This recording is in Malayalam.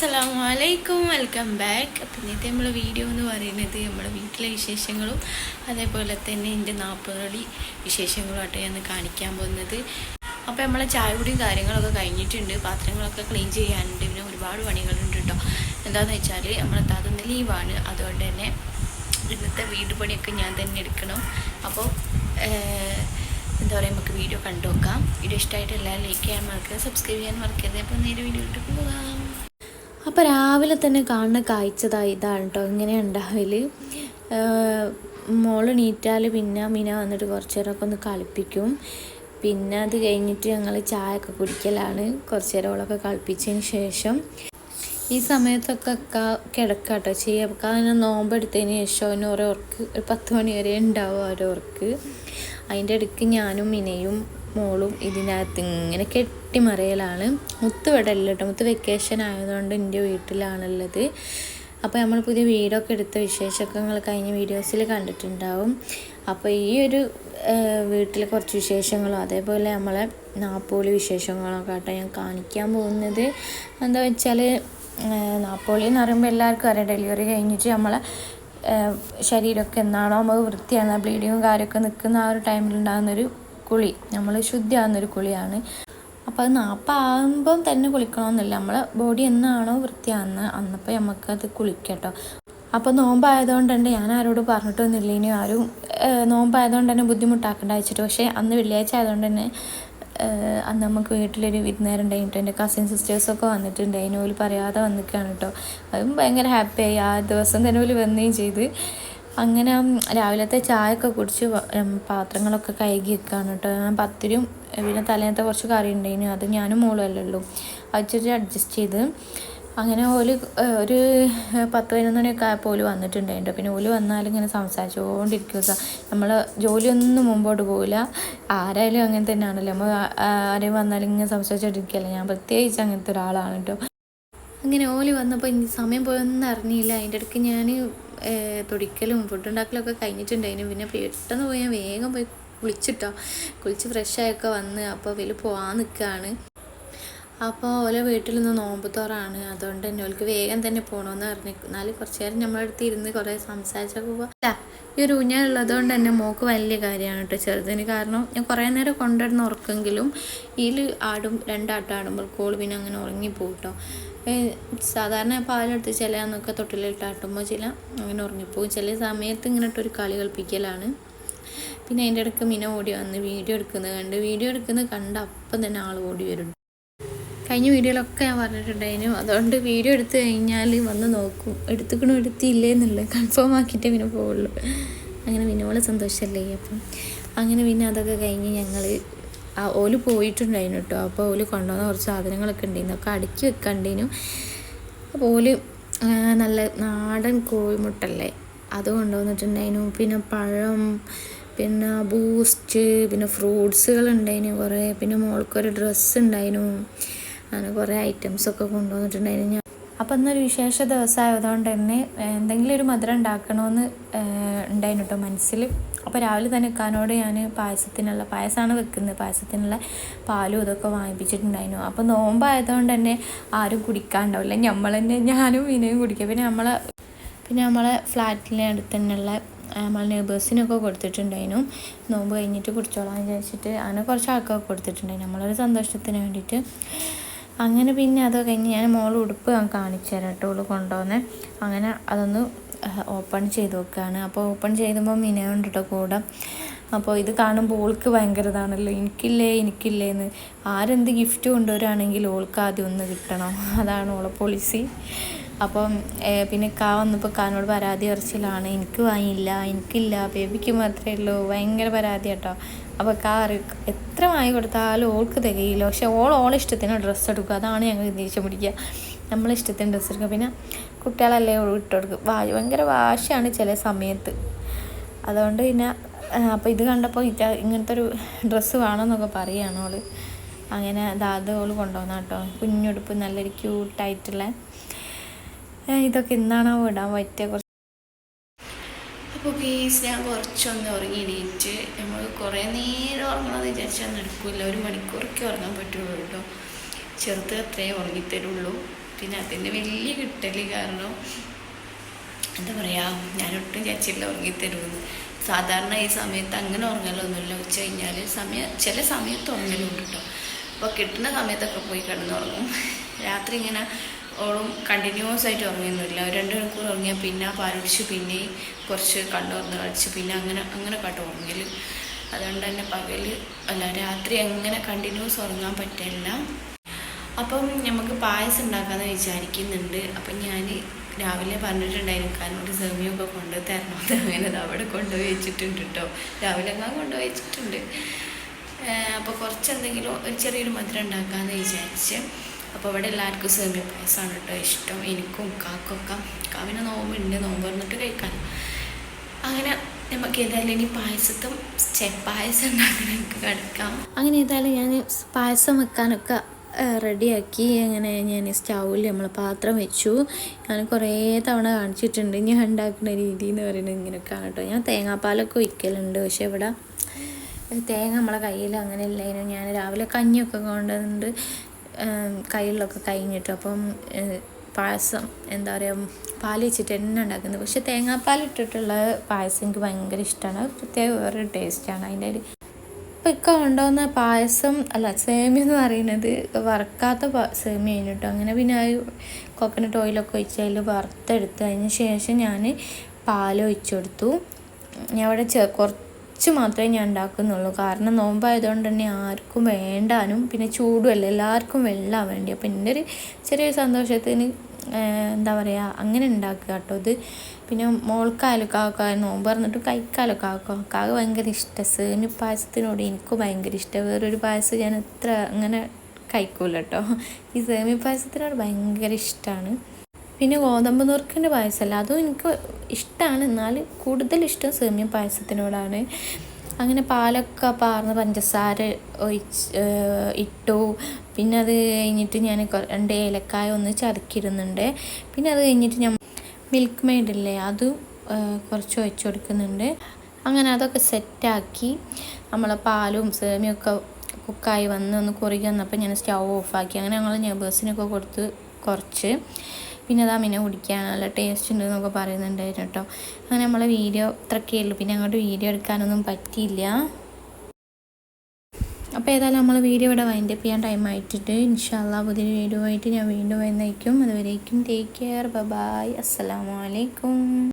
അസ്സലാമു അലൈക്കും വെൽക്കം ബാക്ക് അപ്പം ഇന്നത്തെ നമ്മളെ വീഡിയോ എന്ന് പറയുന്നത് നമ്മുടെ വീട്ടിലെ വിശേഷങ്ങളും അതേപോലെ തന്നെ എന്റെ നാൽപ്പതടി വിശേഷങ്ങളുമായിട്ട് ഞാൻ കാണിക്കാൻ പോകുന്നത്. അപ്പോൾ നമ്മളെ ചായ കുടിയും കാര്യങ്ങളൊക്കെ കഴിഞ്ഞിട്ടുണ്ട്. പാത്രങ്ങളൊക്കെ ക്ലീൻ ചെയ്യാനുണ്ട്. പിന്നെ ഒരുപാട് പണികളുണ്ട് കേട്ടോ എന്താണെന്ന് വെച്ചാൽ നമ്മളെ താതൊന്ന് ലീവാണ് അതുകൊണ്ട് തന്നെ ഇന്നത്തെ വീട് പണിയൊക്കെ ഞാൻ തന്നെ എടുക്കണം. അപ്പോൾ എന്താ പറയുക നമുക്ക് വീഡിയോ കണ്ടു നോക്കാം. വീഡിയോ ഇഷ്ടമായിട്ട് എല്ലാവരും ലൈക്ക് ചെയ്യാൻ മറക്കരുത്. സബ്സ്ക്രൈബ് ചെയ്യാൻ മറക്കരുത്. അപ്പോൾ നേരെ വീഡിയോ അപ്പോൾ രാവിലെ തന്നെ കാണുന്ന കാഴ്ചതാ ഇതാണ് കേട്ടോ ഇങ്ങനെ ഉണ്ടാവൽ. മോൾ നീറ്റാൽ പിന്നെ മീന വന്നിട്ട് കുറച്ച് നേരമൊക്കെ ഒന്ന് കളിപ്പിക്കും. പിന്നെ അത് കഴിഞ്ഞിട്ട് ഞങ്ങൾ ചായ ഒക്കെ കുടിക്കലാണ്. കുറച്ച് നേരം ഓളൊക്കെ കളിപ്പിച്ചതിന് ശേഷം. ഈ സമയത്തൊക്കെ കിടക്കാം കിടക്കാട്ടോ ചെയ്യുക അതിനെ നോമ്പെടുത്തതിന് ശേഷം അതിന് ഓരോ ഉറക്ക് ഒരു പത്ത് മണി വരെ ഉണ്ടാവും ഓരോ ഉറക്ക്. അതിന്റെ ഇടയ്ക്ക് ഞാനും മിനയും മോളും ഇതിനകത്ത് ഇങ്ങനെ കെട്ടിമറിയലാണ്. മുത്ത് ഇവിടെ അല്ല കേട്ടോ മുത്ത് വെക്കേഷൻ ആയതുകൊണ്ട് എന്റെ വീട്ടിലാണുള്ളത്. അപ്പോൾ നമ്മൾ പുതിയ വീടൊക്കെ എടുത്ത വിശേഷമൊക്കെ നിങ്ങൾ കഴിഞ്ഞ വീഡിയോസിൽ കണ്ടിട്ടുണ്ടാവും. അപ്പോൾ ഈ ഒരു വീട്ടിലെ കുറച്ച് വിശേഷങ്ങളും അതേപോലെ നമ്മളെ നാപ്പോളി വിശേഷങ്ങളൊക്കെ ആട്ടോ ഞാൻ കാണിക്കാൻ പോകുന്നത്. എന്താ വെച്ചാൽ നാപ്പോളി എന്ന് പറയുമ്പോൾ എല്ലാവർക്കും അറിയാം ഡെലിവറി കഴിഞ്ഞിട്ട് നമ്മളെ ശരീരമൊക്കെ എന്നാണോ നമുക്ക് വൃത്തിയാണ് ബ്ലീഡിങ്ങും കാര്യമൊക്കെ നിൽക്കുന്ന ആ ഒരു ടൈമിലുണ്ടാകുന്നൊരു കുളി. നമ്മൾ ശുദ്ധിയാകുന്നൊരു കുളിയാണ്. അപ്പോൾ അത് നാപ്പാകുമ്പം തന്നെ കുളിക്കണമെന്നില്ല നമ്മളെ ബോഡി എന്നാണോ വൃത്തിയാകുന്നത് അന്നപ്പോൾ നമുക്കത് കുളിക്കട്ടോ. അപ്പോൾ നോമ്പായതുകൊണ്ട് തന്നെ ഞാൻ ആരോട് പറഞ്ഞിട്ടൊന്നുമില്ല. ഇനി ആരും നോമ്പായതുകൊണ്ട് തന്നെ ബുദ്ധിമുട്ടാക്കേണ്ട വെച്ചിട്ട് പക്ഷേ അന്ന് വെള്ളിയാഴ്ച ആയതുകൊണ്ട് തന്നെ അന്ന് നമുക്ക് വീട്ടിലൊരു വിരുന്നേരം ഉണ്ടായിട്ട് എന്റെ കസിൻ സിസ്റ്റേഴ്സൊക്കെ വന്നിട്ടുണ്ട് അതിന് പറയാതെ വന്നിക്കാണ് കേട്ടോ. അതും ഭയങ്കര ഹാപ്പിയായി ആ ദിവസം തന്നെ പോലും വന്നുകയും ചെയ്ത്. അങ്ങനെ രാവിലത്തെ ചായയൊക്കെ കുടിച്ച് പാത്രങ്ങളൊക്കെ കഴുകി വെക്കുകയാണ് കേട്ടോ ഞാൻ പത്തിരും പിന്നെ തലേന്നത്തെ കുറച്ച് കറി ഉണ്ടായിന് അത് ഞാനും മോളും അല്ലേ ഉള്ളൂ. അത് വെച്ചിട്ട് അഡ്ജസ്റ്റ് ചെയ്ത് അങ്ങനെ ഓൽ ഒരു പത്ത് പതിനൊന്ന് മണിയൊക്കെ ആയപ്പോൾ ഓൽ വന്നിട്ടുണ്ടായിട്ടോ പിന്നെ ഓൽ വന്നാലും ഇങ്ങനെ സംസാരിച്ചുകൊണ്ടിരിക്കുക നമ്മൾ ജോലിയൊന്നും മുമ്പോട്ട് പോകില്ല ആരായാലും അങ്ങനെ തന്നെയാണല്ലോ നമ്മൾ ആരെയും വന്നാലും ഇങ്ങനെ സംസാരിച്ചോണ്ടിരിക്കുകയല്ല. ഞാൻ പ്രത്യേകിച്ച് അങ്ങനത്തെ ഒരാളാണ് കേട്ടോ അങ്ങനെ ഓൽ വന്നപ്പോൾ ഇനി സമയം പോയൊന്നും അറിഞ്ഞില്ല. അതിന്റെ ഇടയ്ക്ക് ഞാൻ തൊടിക്കലും ഫുഡ് ഉണ്ടാക്കലും ഒക്കെ കഴിഞ്ഞിട്ടുണ്ടായിരുന്നു പിന്നെ പെട്ടെന്ന് പോയി ഞാൻ വേഗം പോയി കുളിച്ചിട്ടോ. കുളിച്ച് ഫ്രഷായൊക്കെ വന്ന് അപ്പോൾ വലിയ പോകാൻ നിൽക്കുകയാണ് അപ്പോൾ ഓലെ വീട്ടിൽ നിന്ന് നോമ്പുത്തോറാണ് അതുകൊണ്ട് തന്നെ ഓൾക്ക് വേഗം തന്നെ പോകണമെന്ന് പറഞ്ഞു. എന്നാലും കുറച്ച് നേരം നമ്മളെ അടുത്ത് ഇരുന്ന് കുറേ സംസാരിച്ചൊക്കെ പോകാം ഈ ഒരു ഊഞ്ഞാലുള്ളതുകൊണ്ട് തന്നെ മോക്ക് വലിയ കാര്യമാണ് കേട്ടോ ചെറുതിന് കാരണം ഞാൻ കുറേ നേരം കൊണ്ടുവരുന്ന ഉറക്കെങ്കിലും ഇതിൽ ആടും രണ്ടാട്ടം ആടുമ്പോൾ കോൾ പിന്നെ അങ്ങനെ ഉറങ്ങിപ്പോകും കേട്ടോ സാധാരണ പാലെടുത്ത് ചില അന്നൊക്കെ തൊട്ടിലിട്ട് ആട്ടുമ്പോൾ ചില അങ്ങനെ ഉറങ്ങിപ്പോകും ചില സമയത്ത് ഇങ്ങനെ ഒരു കളി കളിപ്പിക്കലാണ്. പിന്നെ അതിന്റെ ഇടയ്ക്ക് മിന ഓടി വന്ന് വീഡിയോ എടുക്കുന്നത് കണ്ട്. വീഡിയോ എടുക്കുന്നത് കണ്ട് അപ്പം തന്നെ ആൾ ഓടി വരും കഴിഞ്ഞ വീഡിയോയിലൊക്കെ ഞാൻ പറഞ്ഞിട്ടുണ്ടായിരുന്നു. അതുകൊണ്ട് വീഡിയോ എടുത്തു കഴിഞ്ഞാൽ വന്ന് നോക്കും. എടുത്തുക്കണോ എടുത്തില്ലേ എന്നുള്ളത് കൺഫേം ആക്കിയിട്ടേ പിന്നെ പോവുള്ളൂ. അങ്ങനെ പിന്നെ ഓളെ സന്തോഷമല്ലേ അപ്പം. അങ്ങനെ പിന്നെ അതൊക്കെ കഴിഞ്ഞ് ഞങ്ങൾ ആ ഓൽ പോയിട്ടുണ്ടായിരുന്നു കേട്ടോ. അപ്പോൾ ഓൽ കൊണ്ടുവന്ന കുറച്ച് സാധനങ്ങളൊക്കെ ഉണ്ടായിരുന്നു. ഒക്കെ അടുക്കി വെക്കണ്ടേനു. അപ്പോൾ ഓൽ നല്ല നാടൻ കോഴിമുട്ടല്ലേ? അത് കൊണ്ടുവന്നിട്ടുണ്ടായിരുന്നു. പിന്നെ പഴം പിന്നെ ബൂസ്റ്റ് പിന്നെ ഫ്രൂട്ട്സുകൾ ഉണ്ടായിരുന്നു കുറേ. പിന്നെ മോൾക്കൊരു ഡ്രസ്സ് ഉണ്ടായിരുന്നു. അങ്ങനെ കുറേ ഐറ്റംസൊക്കെ കൊണ്ടുവന്നിട്ടുണ്ടായിരുന്നു. ഞാൻ അപ്പം അന്നൊരു വിശേഷ ദിവസമായതുകൊണ്ട് തന്നെ എന്തെങ്കിലും ഒരു മധുരം ഉണ്ടാക്കണമെന്ന് ഉണ്ടായിരുന്നു കേട്ടോ മനസ്സിൽ അപ്പോൾ രാവിലെ തന്നെ ഇക്കാനോട് ഞാൻ പായസത്തിനുള്ള പായസമാണ് വെക്കുന്നത്. പായസത്തിനുള്ള പാലും ഇതൊക്കെ വാങ്ങിപ്പിച്ചിട്ടുണ്ടായിരുന്നു. അപ്പോൾ നോമ്പായതുകൊണ്ട് തന്നെ ആരും കുടിക്കാണ്ടാവില്ല. നമ്മൾ തന്നെ ഞാനും വിനയും കുടിക്കുക പിന്നെ നമ്മളെ പിന്നെ നമ്മളെ ഫ്ലാറ്റിലെ അടുത്ത് തന്നെയുള്ള നമ്മളെ നെയ്ബേഴ്സിനൊക്കെ കൊടുത്തിട്ടുണ്ടായിരുന്നു. നോമ്പ് കഴിഞ്ഞിട്ട് കുടിച്ചോളാം വിചാരിച്ചിട്ട് അങ്ങനെ കുറച്ച് ആൾക്കൊക്കെ കൊടുത്തിട്ടുണ്ടായിരുന്നു. നമ്മളൊരു സന്തോഷത്തിന് വേണ്ടിയിട്ട്. അങ്ങനെ പിന്നെ അത് കഴിഞ്ഞ് ഞാൻ മോൾ ഉടുപ്പ് ഞാൻ കാണിച്ചു തരാം കേട്ടോ ഓൾ കൊണ്ടുവന്ന്. അങ്ങനെ അതൊന്ന് ഓപ്പൺ ചെയ്ത് വെക്കുകയാണ് അപ്പോൾ ഓപ്പൺ ചെയ്തുമ്പോൾ മിനയുണ്ട് കേട്ടോ കൂടെ. അപ്പോൾ ഇത് കാണുമ്പോൾ ഓൾക്ക് ഭയങ്കര ഇതാണല്ലോ. എനിക്കില്ലേ എനിക്കില്ലേ എന്ന്. ആരെന്ത് ഗിഫ്റ്റ് കൊണ്ടുവരാണെങ്കിൽ ഓൾക്ക് ആദ്യം ഒന്ന് കിട്ടണം. അതാണ് ഓളെ പോളിസി അപ്പം പിന്നെ കാ വന്നപ്പോൾ കാനോട് പരാതി ഉറച്ചിലാണ് എനിക്ക് വാങ്ങിയില്ല എനിക്കില്ല ബേബിക്ക് മാത്രമേ ഉള്ളൂ ഭയങ്കര പരാതി കേട്ടോ അപ്പോൾ കാ എത്ര വാങ്ങി കൊടുത്താലും ഓൾക്ക് തികയില്ല. പക്ഷെ ഓൾ ഓളെ ഇഷ്ടത്തിന് ഡ്രസ്സ് എടുക്കുക അതാണ് ഞങ്ങൾ ദേഷ്യം പിടിക്കുക. നമ്മളെ ഇഷ്ടത്തിന് ഡ്രസ്സ് എടുക്കുക പിന്നെ കുട്ടികളല്ലേ ഓൾ ഇട്ട് കൊടുക്കും. വാ ഭയങ്കര വാശിയാണ് ചില സമയത്ത്. അതുകൊണ്ട് പിന്നെ അപ്പോൾ ഇത് കണ്ടപ്പോൾ ഇങ്ങനത്തെ ഒരു ഡ്രസ്സ് വേണമെന്നൊക്കെ പറയുകയാണ് ഓൾ. അങ്ങനെ ദാ ഓൾ കൊണ്ടുവന്ന കേട്ടോ കുഞ്ഞുടുപ്പ് നല്ലൊരു ക്യൂട്ടായിട്ടുള്ള ഇതൊക്കെ എന്നാണോ ഇടാൻ പറ്റിയ കുറച്ച് അപ്പോൾ കേസ് ഞാൻ കുറച്ചൊന്ന് ഉറങ്ങി എണീറ്റ്. നമ്മൾ കുറേ നേരം ഉറങ്ങണമെന്ന് വിചാരിച്ചാൽ നടക്കില്ല ഒരു മണിക്കൂറൊക്കെ ഉറങ്ങാൻ പറ്റുള്ളൂ കേട്ടോ. ചെറുത് അത്രയേ ഉറങ്ങിത്തരുള്ളൂ. പിന്നെ അതിന് വലിയ കിട്ടൽ കാരണം എന്താ പറയുക ഞാനൊട്ടും ചച്ചില്ല ഉറങ്ങിത്തരുമെന്ന്. സാധാരണ ഈ സമയത്ത് അങ്ങനെ ഉറങ്ങലൊന്നുമില്ല. ഉച്ച കഴിഞ്ഞാൽ സമയം ചില സമയത്ത് ഉറങ്ങലുണ്ട് കേട്ടോ. അപ്പോൾ കിട്ടുന്ന സമയത്തൊക്കെ പോയി കിടന്നുറങ്ങും. രാത്രി ഇങ്ങനെ ഓളും കണ്ടിന്യൂസ് ആയിട്ട് ഉറങ്ങുന്നില്ല ഒരു രണ്ട് മണിക്കൂർ ഉറങ്ങിയാൽ പിന്നെ പാലൊടിച്ച് പിന്നെ കുറച്ച് കണ്ണുറന്ന് കളിച്ച് പിന്നെ അങ്ങനെ അങ്ങനെ കണ്ടു ഉറങ്ങൽ അതുകൊണ്ട് തന്നെ പകൽ അല്ല രാത്രി എങ്ങനെ കണ്ടിന്യൂസ് ഉറങ്ങാൻ പറ്റില്ല. അപ്പം നമുക്ക് പായസം ഉണ്ടാക്കാമെന്ന് വിചാരിക്കുന്നുണ്ട്. അപ്പം ഞാൻ രാവിലെ പറഞ്ഞിട്ടുണ്ടായിരുന്നു കാരണം സെമിയൊക്കെ കൊണ്ട് തരണമെന്ന് അങ്ങനെ അവിടെ കൊണ്ടുപോയി വെച്ചിട്ടുണ്ട് കേട്ടോ രാവിലെ എങ്ങാൻ കൊണ്ടുപോയി വെച്ചിട്ടുണ്ട്. അപ്പോൾ കുറച്ച് എന്തെങ്കിലും ഒരു ചെറിയൊരു മധുരം ഉണ്ടാക്കാമെന്ന് വിചാരിച്ച്. അപ്പോൾ ഇവിടെ എല്ലാവർക്കും സേമിയ പായസമാണ് കേട്ടോ ഇഷ്ടം. എനിക്കും കാക്കൊക്കെ കാവിന് നോമ്പുണ്ട്. നോമ്പ് പറഞ്ഞിട്ട് കഴിക്കാൻ. അങ്ങനെ നമുക്ക് ഏതായാലും ഇനി പായസത്തും പായസം ഉണ്ടാക്കാൻ എനിക്ക് കിടക്കാം. അങ്ങനെ ഏതായാലും ഞാൻ പായസം വെക്കാനൊക്കെ റെഡിയാക്കി അങ്ങനെ ഞാൻ സ്റ്റൗവിൽ നമ്മൾ പാത്രം വെച്ചു. ഞാൻ കുറേ തവണ കാണിച്ചിട്ടുണ്ട്. ഞാൻ ഉണ്ടാക്കുന്ന രീതി എന്ന് പറയുന്നത് ഇങ്ങനെയൊക്കെയാണ് കേട്ടോ ഞാൻ തേങ്ങാപ്പാലൊക്കെ ഒഴിക്കലുണ്ട്. പക്ഷേ ഇവിടെ തേങ്ങ നമ്മളെ കയ്യിൽ അങ്ങനെ ഇല്ലായിരുന്നു ഞാൻ രാവിലെ കഞ്ഞിയൊക്കെ കൊണ്ടുവന്നിട്ട് കയ്യിലൊക്കെ കഴിഞ്ഞിട്ടു അപ്പം പായസം എന്താ പറയുക പാൽ വെച്ചിട്ട് തന്നെ ഉണ്ടാക്കുന്നത്. പക്ഷേ തേങ്ങാപ്പാൽ ഇട്ടിട്ടുള്ള പായസം എനിക്ക് ഭയങ്കര ഇഷ്ടമാണ് പ്രത്യേക വേറൊരു ടേസ്റ്റാണ് അതിന്റെ ഒരു ഇപ്പം ഇക്ക പായസം അല്ല സേമിയ എന്ന് പറയുന്നത് വറക്കാത്ത സേമിയ കേട്ടോ. അങ്ങനെ പിന്നെ ആ കോക്കനട്ട് ഓയിലൊക്കെ ഒഴിച്ച് അതിൽ വറുത്തെടുത്ത് അതിന് ശേഷം ഞാൻ പാൽ ഒഴിച്ചു കൊടുത്തു. ഞാൻ അവിടെ ചെ കുറച്ച് മാത്രമേ ഞാൻ ഉണ്ടാക്കുന്നുള്ളൂ. കാരണം നോമ്പായതുകൊണ്ട് തന്നെ ആർക്കും വേണ്ടാനും പിന്നെ ചൂടുമല്ല എല്ലാവർക്കും വെള്ളമാണ് വേണ്ടി അപ്പോൾ എന്റെ ഒരു ചെറിയൊരു സന്തോഷത്തിന് എന്താ പറയുക അങ്ങനെ ഉണ്ടാക്കുക കേട്ടോ ഇത്. പിന്നെ മോൾക്കായാലും കാക്കായാലും നോമ്പ് പറഞ്ഞിട്ട് കൈക്കാലോ കാക്കോ കാക്ക ഭയങ്കര ഇഷ്ടം. സേമി പായസത്തിനോട് എനിക്കും ഭയങ്കര ഇഷ്ടം. വേറൊരു പായസം ഞാൻ എത്ര അങ്ങനെ കഴിക്കൂല കേട്ടോ. ഈ സേമി പായസത്തിനോട് ഭയങ്കര ഇഷ്ടമാണ് പിന്നെ ഗോതമ്പ് നുറുക്കിന്റെ പായസമല്ല അതും എനിക്ക് ഇഷ്ടമാണ് എന്നാൽ കൂടുതൽ ഇഷ്ടം സേമിയ പായസത്തിനോടാണ്. അങ്ങനെ പാലൊക്കെ പാർന്ന് പഞ്ചസാര ഒഴിച്ച് ഇട്ടു. പിന്നെ അത് കഴിഞ്ഞിട്ട് ഞാൻ രണ്ട് ഏലക്കായ ഒന്ന് ചതക്കിയിരുന്നുണ്ട് പിന്നെ അത് കഴിഞ്ഞിട്ട് ഞാൻ മിൽക്ക് മെയ്ഡ് മെയ്ഡില്ലേ അതും കുറച്ച് ഒഴിച്ചു കൊടുക്കുന്നുണ്ട്. അങ്ങനെ അതൊക്കെ സെറ്റാക്കി. നമ്മളെ പാലും സേമിയൊക്കെ കുക്കായി വന്ന് ഒന്ന് കുറുകി വന്നപ്പോൾ ഞാൻ സ്റ്റൗ ഓഫാക്കി. അങ്ങനെ ഞങ്ങൾ നെബേഴ്സിനൊക്കെ കൊടുത്ത് കുറച്ച്. പിന്നെ അതാ മീനെ കുടിക്കാൻ നല്ല ടേസ്റ്റ് ഉണ്ട് എന്നൊക്കെ പറയുന്നുണ്ടായിരുന്നു കേട്ടോ. അങ്ങനെ നമ്മളെ വീഡിയോ ഇത്രയൊക്കെ ഉള്ളൂ. പിന്നെ അങ്ങോട്ട് വീഡിയോ എടുക്കാനൊന്നും പറ്റിയില്ല. അപ്പോൾ ഏതായാലും നമ്മൾ വീഡിയോ ഇവിടെ വൈൻഡ് അപ്പ് ചെയ്യാൻ ടൈം ആയിട്ടിട്ട് ഇൻഷാല്ല പുതിയൊരു വീഡിയോ ആയിട്ട് ഞാൻ വീണ്ടും വന്നേക്കും. അതുവരേക്കും ടേക്ക് കെയർ ബൈ അസ്സലാമലൈക്കും